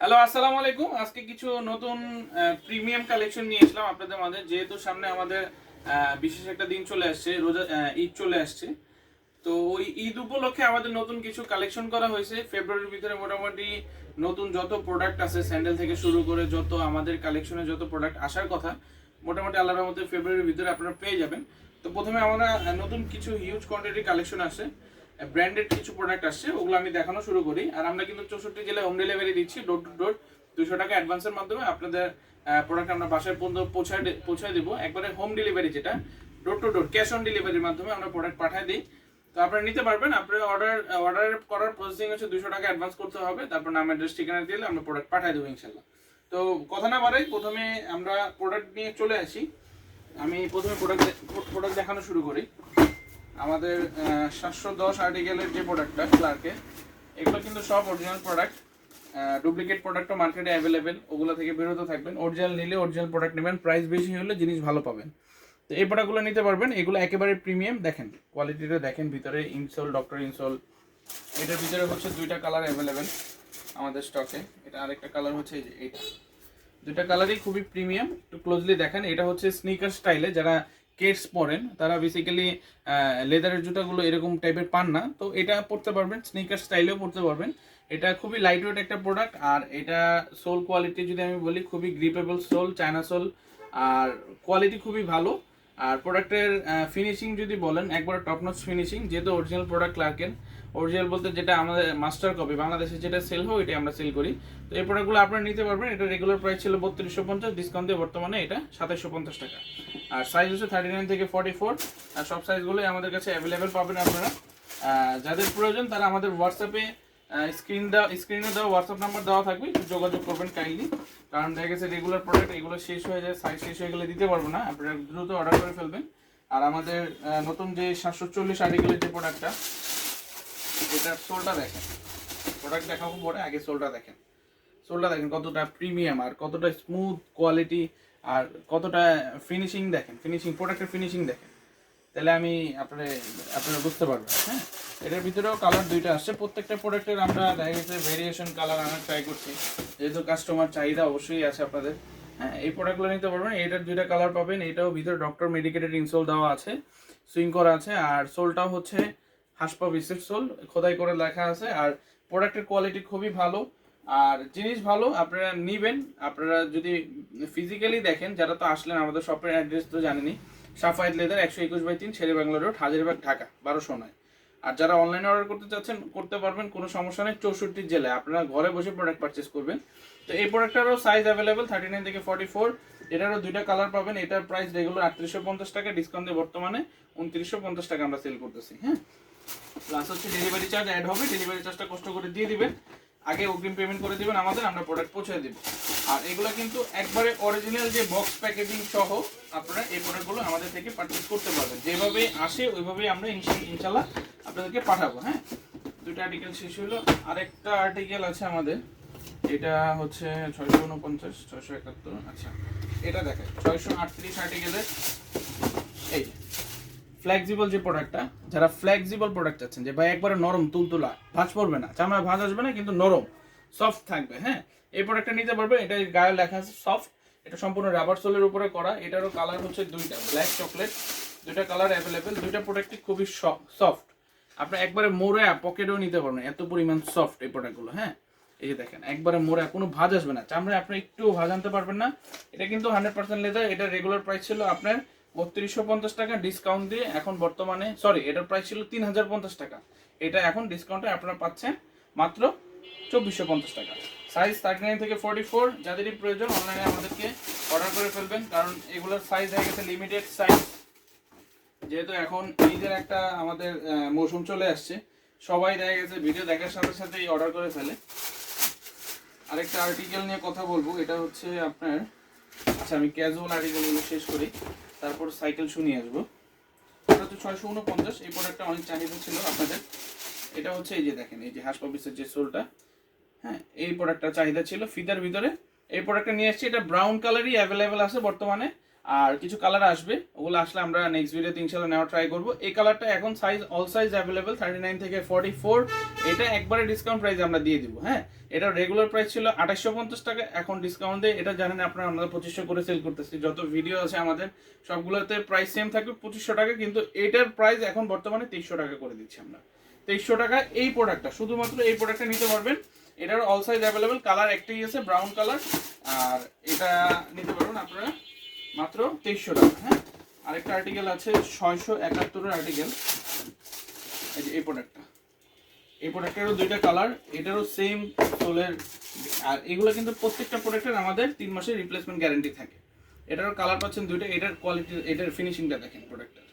Hello আসসালামু আলাইকুম। আজকে কিছু নতুন প্রিমিয়াম কালেকশন নিয়ে এসলাম আপনাদের মাঝে। যেহেতু সামনে আমাদের বিশেষ একটা দিন চলে আসছে, রোজা ঈদ চলে আসছে। তো ওই ঈদ উপলক্ষে আমাদের নতুন কিছু কালেকশন করা হয়েছে। ফেব্রুয়ারির ভিতরে মোটামুটি নতুন যত প্রোডাক্ট আছে স্যান্ডেল থেকে শুরু করে যত আমাদের কালেকশনে যত প্রোডাক্ট আসার কথা, মোটামুটি আল্লাহর মধ্যে ফেব্রুয়ারির ভিতরে আপনারা পেয়ে যাবেন। তো প্রথমে আমরা নতুন কিছু হিউজ কোয়ান্টিটি কালেকশন আসে। ব্র্যান্ডেড কিছু প্রোডাক্ট আসছে, ওগুলো আমি দেখানো শুরু করি। আর আমরা কিন্তু চৌষট্টি জেলায় হোম ডেলিভারি দিচ্ছি ডোর টু ডোর দুশো টাকা অ্যাডভান্সের মাধ্যমে আপনাদের প্রোডাক্ট আমরা বাসায় পর্যন্ত পৌঁছায় পৌঁছায় দেবো। একবারে হোম ডেলিভারি যেটা door to door cash on ডেলিভারির মাধ্যমে আমরা প্রোডাক্ট পাঠিয়ে দিই। তো আপনারা নিতে পারবেন, আপনার অর্ডার অর্ডার করার প্রসেসিং হচ্ছে দুশো টাকা অ্যাডভান্স করতে হবে, তারপর নাম অ্যাড্রেস ঠিকানা দিলে আমরা প্রোডাক্ট পাঠিয়ে দেবো ইনশাল্লাহ তো কথা না বাড়াই প্রথমে আমরা প্রোডাক্ট নিয়ে চলে আসি। আমি প্রথমে প্রোডাক্ট প্রোডাক্ট দেখানো শুরু করি। আমাদের সাতশো দশ আর্টিকেলের যে প্রোডাক্টটা ক্লার্কের এগুলো কিন্তু সব অরিজিনাল প্রোডাক্ট ডুপ্লিকেট প্রোডাক্টও মার্কেটে অ্যাভেলেবেল ওগুলো থেকে বেরোতে থাকবেন। অরিজিনাল নিলে অরিজিনাল প্রোডাক্ট নেবেন প্রাইস বেশি হলে জিনিস ভালো পাবেন। তো এই প্রোডাক্টগুলো নিতে পারবেন, এগুলো একেবারে প্রিমিয়াম দেখেন কোয়ালিটিটা দেখেন, ভিতরে ইনসোল ডক্টর ইনসোল এটার ভিতরে হচ্ছে দুইটা কালার অ্যাভেলেবেল আমাদের স্টকে এটা আরেকটা কালার হচ্ছে এই যে এইটা। দুইটা কালারই খুবই প্রিমিয়াম একটু ক্লোজলি দেখেন, এটা হচ্ছে স্নিকার স্টাইলে যারা কেটস পরেন, তারা বেসিক্যালি লেদারের জুতাগুলো এরকম টাইপের পান না। তো এটা পরতে পারবেন স্নিকার স্টাইলেও পরতে পারবেন। এটা খুবই লাইট ওয়েট একটা প্রোডাক্ট আর এটা সোল কোয়ালিটি যদি আমি বলি, খুবই গ্রিপেবল সোল চায়না সোল আর কোয়ালিটি খুবই ভালো। আর প্রোডাক্টের ফিনিশিং যদি বলেন, একবার টপ নচ ফিনিশিং যেহেতু অরিজিনাল প্রোডাক্ট ক্লার্কের অরিজিনাল বলতে যেটা আমাদের মাস্টার কপি বাংলাদেশে যেটা সেল হয়, ওইটাই আমরা সেল করি। তো এই প্রোডাক্টগুলো আপনারা নিতে পারবেন, এটা রেগুলার প্রাইস ছিল বত্রিশশো পঞ্চাশ ডিসকাউন্ট দিয়ে বর্তমানে এটা সাতাশশো পঞ্চাশ টাকা। আর সাইজ হচ্ছে থার্টি নাইন থেকে ফর্টি ফোর আর সব সাইজগুলোই আমাদের কাছে অ্যাভেলেবেল পাবেন আপনারা। যাদের প্রয়োজন তারা আমাদের হোয়াটসঅ্যাপে স্ক্রিন দেওয়া স্ক্রিনে দেওয়া হোয়াটসঅ্যাপ নাম্বার দেওয়া থাকবে, একটু যোগাযোগ করবেন কাইন্ডলি কারণ দেখা গেছে রেগুলার প্রোডাক্ট এগুলো শেষ হয়ে যায় সাইজ শেষ হয়ে গেলে দিতে পারব না। আপনারা দ্রুত অর্ডার করে ফেলবেন। আর আমাদের নতুন যে সাতশো চল্লিশ আর্টিকেলের যে প্রোডাক্টটা এটার সোলটা দেখেন। প্রোডাক্ট দেখাবো পরে, আগে সোলটা দেখেন। সোলটা দেখেন কতটা প্রিমিয়াম আর কতটা স্মুথ কোয়ালিটি আর কতটা ফিনিশিং দেখেন। ফিনিশিং প্রোডাক্টের ফিনিশিং দেখেন। তাহলে আমি আপনারা আপনারা বুঝতে পারবেন হ্যাঁ? এটার ভিতরেও কালার দুইটা আসছে। প্রত্যেকটা প্রোডাক্টের আমরা দেখা গেছে ভেরিয়েশন কালার আনার ট্রাই করছি। যেহেতু কাস্টমার চাহিদা অবশ্যই আছে আপনাদের হ্যাঁ? এই প্রোডাক্টগুলো নিতে পারবেন। এটার দুইটা কালার পাবেন। এটাও ভিতরে ডক্টর মেডিকেটেড ইনসোল দেওয়া আছে সুইং করা আছে, আর সোলটাও হচ্ছে হাসপা বিসেট সোল খোদাই করে লেখা আছে। আর প্রোডাক্টের কোয়ালিটি খুবই ভালো। আর জিনিস ভালো, আপনারা নিবেন। আপনারা যদি ফিজিক্যালি দেখেন, যারা তো আসলেন, আমাদের শপের অ্যাড্রেস তো জানেনি সাফায়েত লেদার একশো একুশ বাই তিন, শেরে বাংলা রোড, হাজারিবাগ, ঢাকা, বারোশো নয়। আর যারা অনলাইনে অর্ডার করতে চাচ্ছেন, করতে পারবেন, কোনো সমস্যা নেই, চৌষট্টি জেলায়। আপনারা ঘরে বসে প্রোডাক্ট পারচেস করবেন। তো এই প্রোডাক্টটারও সাইজ অ্যাভেলেবেল থার্টি নাইন থেকে ফর্টি ফোর এটারও দুইটা কালার পাবেন। এটার প্রাইস রেগুলার আটত্রিশশো পঞ্চাশ টাকা ডিসকাউন্ট দিয়ে বর্তমানে উনত্রিশশো পঞ্চাশ টাকা আমরা সেল করতেছি হ্যাঁ? প্লাস হচ্ছে ডেলিভারি চার্জ অ্যাড হবে। ডেলিভারি চার্জটা কষ্ট করে দিয়ে দিবেন। আগে অগ্রিম পেমেন্ট করে দিবেন আমাদের, আমরা প্রোডাক্ট পৌঁছে দেব। আর এগুলো কিন্তু একবারে অরিজিনাল যে বক্স প্যাকেজিং সহ আপনারা এই প্রোডাক্টগুলো আমাদের থেকে পারচেস করতে পারবেন। যেভাবে আসে, ওইভাবেই আমরা ইনশা- ইনশাল্লাহ আপনাদেরকে পাঠাবো হ্যাঁ? দুটো আর্টিকেল শেষ হলো আরেকটা আর্টিকেল আছে আমাদের। এটা হচ্ছে ছয়শো উনপঞ্চাশ, ছয়শো একাত্তর। আচ্ছা এটা দেখেন ছয়শো আটত্রিশ আর্টিকেলের এই ফ্লেক্সিবল যে প্রোডাক্টটা যারা ফ্লেক্সিবল প্রোডাক্ট চাচ্ছেন যে ভাই একবারে নরম, তুলতুলা, ভাঁজ পড়বে না চামড়া ভাঁজ আসবে না, কিন্তু নরম সফট থাকবে হ্যাঁ? এই প্রোডাক্টটা নিতে পারবে, এটা গায়ে লেখা আছে সফট এটা সম্পূর্ণ রাবার সোলের উপরে করা, এটারও কালার হচ্ছে দুইটা ব্ল্যাক চকলেট দুইটা কালার অ্যাভেলেবেল দুইটা প্রোডাক্টই খুবই সফট আপনি একবারে মোড়ে পকেটেও নিতে পারবেন, এত পরিমাণ সফট এই প্রোডাক্টগুলো হ্যাঁ? এই যে দেখেন, একবারে মোড়ে কোনো ভাঁজ আসবে না, চামড়ায় আপনি একটু ভাঁজ আনতে পারবেন না, এটা কিন্তু হান্ড্রেড পার্সেন্ট লেদার এটা রেগুলার প্রাইস ছিল আপনার বত্রিশশো পঞ্চাশ টাকা ডিসকাউন্ট দিয়ে এখন বর্তমানে সরি এটার প্রাইস ছিল তিন হাজার পঞ্চাশ টাকা। এটা এখন ডিসকাউন্টে আপনারা পাচ্ছেন মাত্র চব্বিশশো পঞ্চাশ টাকা। সাইজ থার্টি নাইন থেকে ফোর্টি ফোর যাদেরই প্রয়োজন অনলাইনে আমাদেরকে অর্ডার করে ফেলবেন, কারণ এগুলোর সাইজ হয়ে গেছে লিমিটেড সাইজ যেহেতু এখন ঈদের একটা আমাদের মৌসুম চলে আসছে, সবাই দেখা গেছে ভিডিও দেখার সাথে সাথেই অর্ডার করে ফেলে। আরেকটা আর্টিকেল নিয়ে কথা বলব, এটা হচ্ছে আপনার আচ্ছা আমি ক্যাজুয়াল আর্টিকেলগুলো শেষ করি। তারপর সাইকেল শুনিয়ে আসব। এটা তো ছয়শো উনপঞ্চাশ এই প্রোডাক্টটা অনেক চাহিদা ছিল আপনাদের। এটা হচ্ছে এই যে দেখেন, এই যে হাস অফিসের যে সোলটা। হ্যাঁ এই প্রোডাক্টটা চাহিদা ছিল ফিদার ভিতরে। এই প্রোডাক্টটা নিয়ে আসছি এটা ব্রাউন কালারই অ্যাভেলেবেল আছে বর্তমানে। আর কিছু কালার আসবে, ওগুলো আসলে আমরা নেক্সট ভিডিওতে ইনশাল্লাহ নেওয়া ট্রাই করব। এই কালারটা এখন size all size available thirty nine থেকে ফর্টি ফোর এটা একবারে ডিসকাউন্ট প্রাইস আমরা দিয়ে দিব হ্যাঁ? এটা রেগুলার প্রাইস ছিল আঠাশশো পঞ্চাশ টাকা, এখন ডিসকাউন্ট দিয়ে, এটা জানেন আপনারা, আমরা পঁচিশশো করে সেল করতেছি, যত ভিডিও আছে আমাদের, সবগুলোতে প্রাইস সেম থাকবে, পঁচিশশো টাকা, কিন্তু এটার প্রাইস এখন বর্তমানে তেইশশো টাকা করে দিচ্ছি আমরা। তেইশশো টাকা এই প্রোডাক্টটা শুধুমাত্র এই প্রোডাক্টটা নিতে পারবেন। এটার অল সাইজ অ্যাভেলেবেল কালার একটাই আছে ব্রাউন কালার আর এটা নিতে পারবেন আপনারা মাত্র তেইশশো টাকা হ্যাঁ? আরেকটা আর্টিকেল আছে, ছয়শো একাত্তরের আর্টিকেল এই যে এই প্রোডাক্টটা এই প্রোডাক্টেরও দুইটা কালার এটারও সেম সোলের আর এগুলো কিন্তু প্রত্যেকটা প্রোডাক্টের আমাদের তিন মাসের রিপ্লেসমেন্ট গ্যারেন্টি থাকে। এটারও কালার পাচ্ছেন দুইটা, এটার কোয়ালিটি এটার ফিনিশিংটা দেখেন প্রোডাক্টের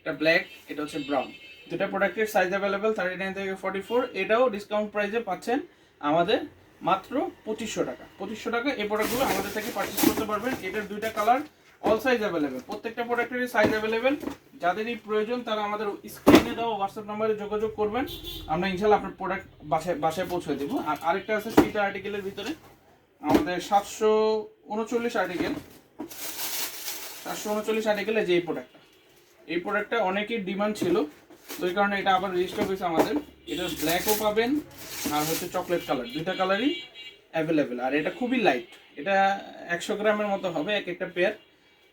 এটা ব্ল্যাক এটা হচ্ছে ব্রাউন দুটা প্রোডাক্টের সাইজ অ্যাভেলেবেল থার্টি নাইন থেকে ফর্টি ফোর এটাও ডিসকাউন্ট প্রাইসে পাচ্ছেন আমাদের মাত্র পঁচিশশো টাকা। পঁচিশশো টাকা, এই প্রোডাক্টগুলো আমাদের থেকে পারচেস করতে পারবেন। এটার দুইটা কালার অল সাইজ অ্যাভেলেবেল প্রত্যেকটা প্রোডাক্টেরই সাইজ অ্যাভেলেবেল যাদেরই প্রয়োজন তারা আমাদের স্ক্রিনে দেওয়া হোয়াটসঅ্যাপ নাম্বারে যোগাযোগ করবেন। আমরা ইনশাল্লাহ আপনার প্রোডাক্ট বাসায় বাসায় পৌঁছে দেবো। আর আরেকটা আছে সিটা আর্টিকেলের ভিতরে। আমাদের সাতশো উনচল্লিশ আর্টিকেল সাতশো উনচল্লিশ আর্টিকেলে যে এই প্রোডাক্টটা এই প্রোডাক্টটা অনেকের ডিমান্ড ছিল। তো এই কারণে এটা আবার রেজিস্টার হয়েছে আমাদের। এটা ব্ল্যাকও পাবেন, আর হচ্ছে চকলেট কালার দুইটা কালারই অ্যাভেলেবেল আর এটা খুবই লাইট এটা একশো গ্রামের মতো হবে এক একটা পেয়ার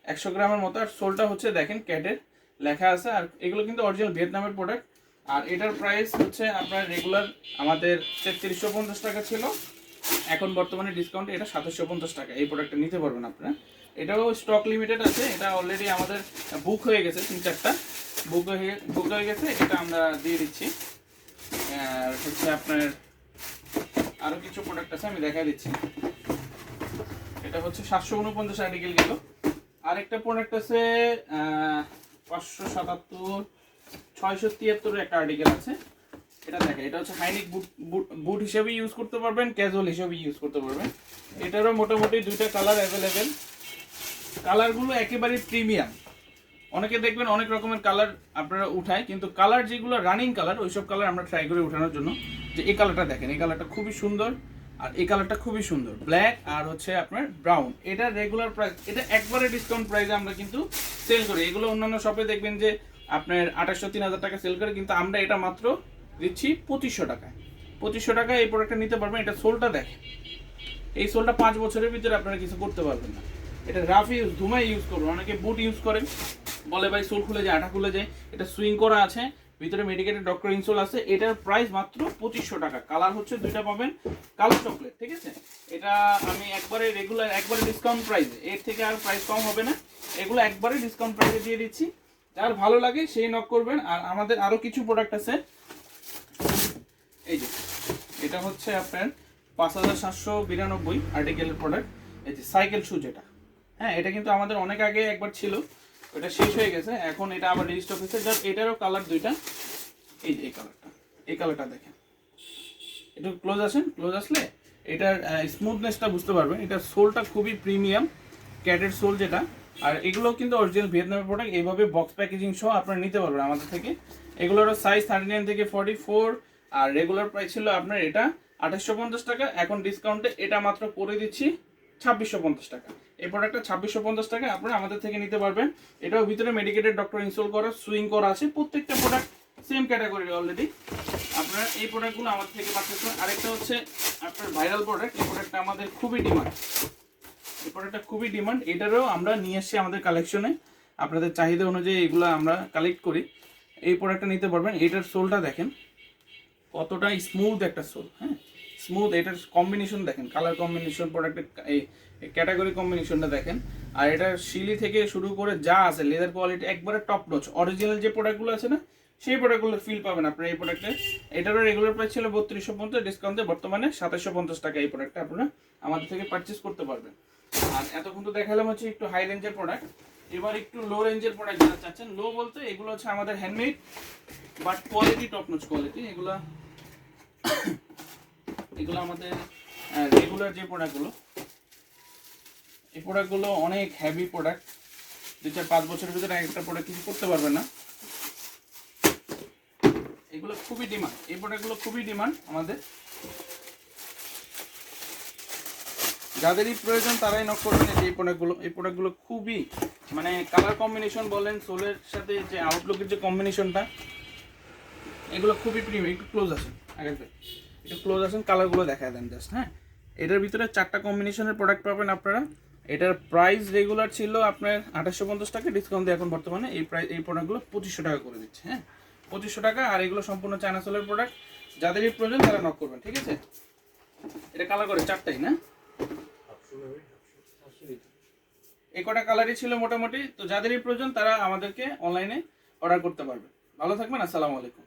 একশো গ্রামের মতো। আর সোলটা হচ্ছে দেখেন ক্যাটের লেখা আছে। আর এগুলো কিন্তু অরিজিনাল ভিয়েতনামের প্রোডাক্ট আর এটার প্রাইস হচ্ছে আপনার রেগুলার আমাদের তেত্রিশশো পঞ্চাশ টাকা ছিল। এখন বর্তমানে ডিসকাউন্ট এটা সাতাশশো পঞ্চাশ টাকা। এই প্রোডাক্টটা নিতে পারবেন আপনারা। এটাও স্টক লিমিটেড আছে। এটা অলরেডি আমাদের বুক হয়ে গেছে তিন চারটা। বুক হয়ে বুক হয়ে গেছে, এটা আমরা দিয়ে দিচ্ছি। আর হচ্ছে আপনার আরও কিছু প্রোডাক্ট আছে, আমি দেখাই দিচ্ছি। এটা হচ্ছে সাতশো উনপঞ্চাশ আর্টিকেল গেল আরেকটা প্রোডাক্ট আছে পাঁচশো সাতাত্তর, ছয়শো তিয়াত্তরের একটা আর্টিকেল আছে। এটা দেখেন এটা হচ্ছে হাইনিক বুট বুট হিসেবে ইউজ করতে পারবেন ক্যাজুয়াল হিসেবে ইউজ করতে পারবেন। এটারও মোটামুটি দুইটা কালার অ্যাভেলেবেল কালারগুলো একেবারে প্রিমিয়াম অনেকে দেখবেন অনেক রকমের কালার আপনারা উঠায়, কিন্তু কালার যেগুলো রানিং কালার ওইসব কালার আমরা ট্রাই করে উঠানোর জন্য যে এই কালারটা দেখেন, এই কালারটা খুবই সুন্দর আর এই কালারটা খুবই সুন্দর। ব্ল্যাক আর হচ্ছে আপনার ব্রাউন এটা রেগুলার প্রাইস এটা একবারে ডিসকাউন্ট প্রাইসে আমরা কিন্তু সেল করি। এগুলো অন্যান্য শপে দেখবেন যে আপনার আঠাশশো, তিন হাজার টাকা সেল করে, কিন্তু আমরা এটা মাত্র দিচ্ছি পঁচিশশো টাকায়। পঁচিশশো টাকায় এই প্রোডাক্টটা নিতে পারবেন, এটা সোলটা দেখেন। এই সোলটা পাঁচ বছরের ভিতরে আপনারা কিছু করতে পারবেন না। এটা রাফ ইউজ ধুমাই ইউজ করবেন। অনেকে বুট ইউজ করেন। বলে ভাই, সোল খুলে যায় আঠা খুলে যায়। এটা সুইং করা আছে, ভিতরে মেডিকেটেড ডক্টর ইনসোল আছে। এটার প্রাইস মাত্র পঁচিশশো টাকা। কালার হচ্ছে দুইটা পাবেন, কালো চকলেট ঠিক আছে? এটা আমি একবারে রেগুলার একবারে ডিসকাউন্ট প্রাইসে এর থেকে আর প্রাইস কম হবে না। এগুলো একবারে ডিসকাউন্ট প্রাইসে দিয়ে দিচ্ছি। যার ভালো লাগে সেই নক করবেন। আর আমাদের আরও কিছু প্রোডাক্ট আছে। এই যে, এটা হচ্ছে আপনার পাঁচ হাজার সাতশো বিরানব্বই আর্টিকেলের প্রোডাক্ট এই যে সাইকেল শু যেটা। হ্যাঁ এটা কিন্তু আমাদের অনেক আগে একবার ছিল। ওটা শেষ হয়ে গেছে। এখন এটা আবার রেজিস্টার হয়েছে যার এটারও কালার দুইটা। এই যে এই কালারটা এই কালারটা দেখেন। একটু ক্লোজ আসেন। ক্লোজ আসলে এটার স্মুথনেসটা বুঝতে পারবেন। এটার সোলটা খুবই প্রিমিয়াম ক্যাটের সোল যেটা। আর এগুলো কিন্তু অরিজিনাল ভিয়েতনামের প্রোডাক্ট এইভাবে বক্স প্যাকেজিং সহ আপনারা নিতে পারবেন আমাদের থেকে। এগুলোর সাইজ থার্টি নাইন থেকে ফর্টি ফোর আর রেগুলার প্রাইস ছিল আপনার এটা আঠাশশো পঞ্চাশ টাকা। এখন ডিসকাউন্টে এটা মাত্র করে দিচ্ছি। ছাব্বিশশো পঞ্চাশ টাকা। এই প্রোডাক্টটা ছাব্বিশশো পঞ্চাশ টাকা আপনারা আমাদের থেকে নিতে পারবেন। এটাও ভিতরে মেডিকেটেড ডক্টর ইনস্টল করা সুইং করা আছে। প্রত্যেকটা প্রোডাক্ট সেম ক্যাটাগরি অলরেডি আপনারা এই প্রোডাক্টগুলো আমাদের থেকে পাচ্ছেন। আরেকটা হচ্ছে আপনার ভাইরাল প্রোডাক্ট এই প্রোডাক্টটা আমাদের খুবই ডিমান্ড এই প্রোডাক্টটা খুবই ডিমান্ড এটারও আমরা নিয়ে এসেছি আমাদের কালেকশনে আপনাদের চাহিদা অনুযায়ী এগুলো আমরা কালেক্ট করি। এই প্রোডাক্টটা নিতে পারবেন। এটার সোলটা দেখেন। কতটা স্মুথ একটা সোল হ্যাঁ? স্মুথ এটার কম্বিনেশন দেখেন কালার কম্বিনেশন প্রোডাক্টের ক্যাটাগরি কম্বিনেশনটা দেখেন। আর এটার শিলি থেকে শুরু করে যা আছে লেদার কোয়ালিটি একবারে টপ নচ অরিজিনাল যে প্রোডাক্টগুলো আছে না, সেই প্রোডাক্টগুলোর ফিল পাবেন আপনারা এই প্রোডাক্টে এটারও রেগুলার প্রাইস ছিল বত্রিশশো পঞ্চাশ ডিসকাউন্টে বর্তমানে সাতাশশো পঞ্চাশ টাকা এই প্রোডাক্টটা আপনারা আমাদের থেকে পারচেস করতে পারবেন। আর এতক্ষণ তো দেখালাম হচ্ছে একটু হাই রেঞ্জের প্রোডাক্ট এবার একটু লো রেঞ্জের প্রোডাক্ট যারা চাচ্ছেন লো বলতে এগুলো হচ্ছে আমাদের handmade but quality top notch quality এগুলো এগুলো আমাদের রেগুলার যে প্রোডাক্টগুলো এই প্রোডাক্টগুলো অনেক হেভি প্রোডাক্ট দু চার পাঁচ বছরের ভিতরে একটা প্রোডাক্ট কিছু করতে পারবে না। এগুলো খুবই ডিমান্ড এই প্রোডাক্টগুলো খুবই ডিমান্ড আমাদের। যাদেরই প্রয়োজন তারাই নক করবেন যে এই প্রোডাক্টগুলো এই প্রোডাক্টগুলো খুবই মানে কালার কম্বিনেশন বলেন সোলের সাথে যে আউটলুকের যে কম্বিনেশনটা এগুলো খুবই প্রিমিয়াম একটু ক্লোজ আছে আগের থেকে একটু ক্লোজ আসেন কালারগুলো দেখায় দেন জাস্ট হ্যাঁ? এটার ভিতরে চারটা কম্বিনেশনের প্রোডাক্ট পাবেন আপনারা। এটার প্রাইস রেগুলার ছিল আপনার আঠাশশো পঞ্চাশ টাকা ডিসকাউন্ট দিয়ে এখন বর্তমানে এই প্রাইস এই প্রোডাক্টগুলো পঁচিশশো টাকা করে দিচ্ছে হ্যাঁ? পঁচিশশো টাকা আর এগুলো সম্পূর্ণ চায়না সোলের প্রোডাক্ট যাদেরই প্রয়োজন তারা নক করবেন, ঠিক আছে? এটা কালার করে চারটাই, না? এই কটা কালারই ছিল মোটামুটি। তো যাদেরই প্রয়োজন তারা আমাদেরকে অনলাইনে অর্ডার করতে পারবে। ভালো থাকবেন, আসসালামু আলাইকুম।